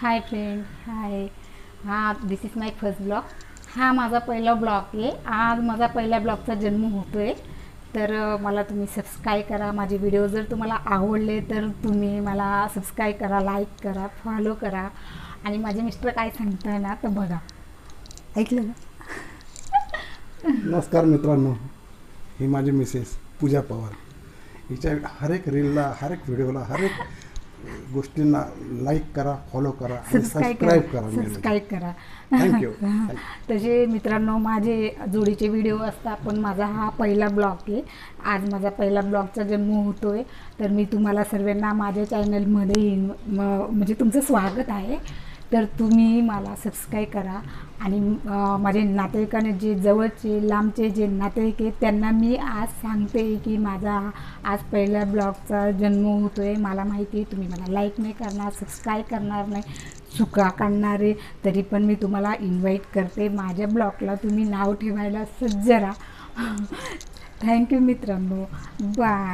हाय friend hi हा this is my first blog हा माझा पहिला ब्लॉग आहे. आज माझा पहिल्या ब्लॉगचा जन्म होतो आहे तर मला तुम्ही सबस्क्राईब करा. माझे व्हिडिओ जर तुम्हाला आवडले तर तुम्ही मला सबस्क्राईब करा लाईक करा फॉलो करा. आणि माझे मिस्टर काय सांगताय ना तर बघा. ऐकलं ना? नमस्कार मित्रांनो. ही माझी मिसेस पूजा पवार. हिच्या हर एक रीलला हर एक व्हिडिओला हर एक गोष्टींना लाईक करा फॉलो करा आणि सबस्क्राईब करा. करा सबस्क्राईब करा. थँक्यू तसे मित्रांनो माझे जोडीचे व्हिडिओ असतात पण माझा हा पहिला ब्लॉग आहे. आज माझा पहिला ब्लॉगचा जन्म होतो आहे तर मी तुम्हाला सर्वांना माझ्या चॅनलमध्ये म्हणजे तुमचं स्वागत आहे. तर तुम्ही मला सबस्क्राईब करा. आणि माझे नातेवाईकांना जे जवळचे लांबचे जे नातेवाईक आहेत त्यांना मी आज सांगते की माझा आज पहिल्या ब्लॉगचा जन्म होतो आहे मला माहिती आहे तुम्ही मला लाईक नाही करणार सबस्क्राईब करणार नाही चुका काढणारे तरी पण मी तुम्हाला इन्व्हाइट करते. माझ्या ब्लॉगला तुम्ही नाव ठेवायला सज्ज राहा. थँक्यू मित्रांनो. बाय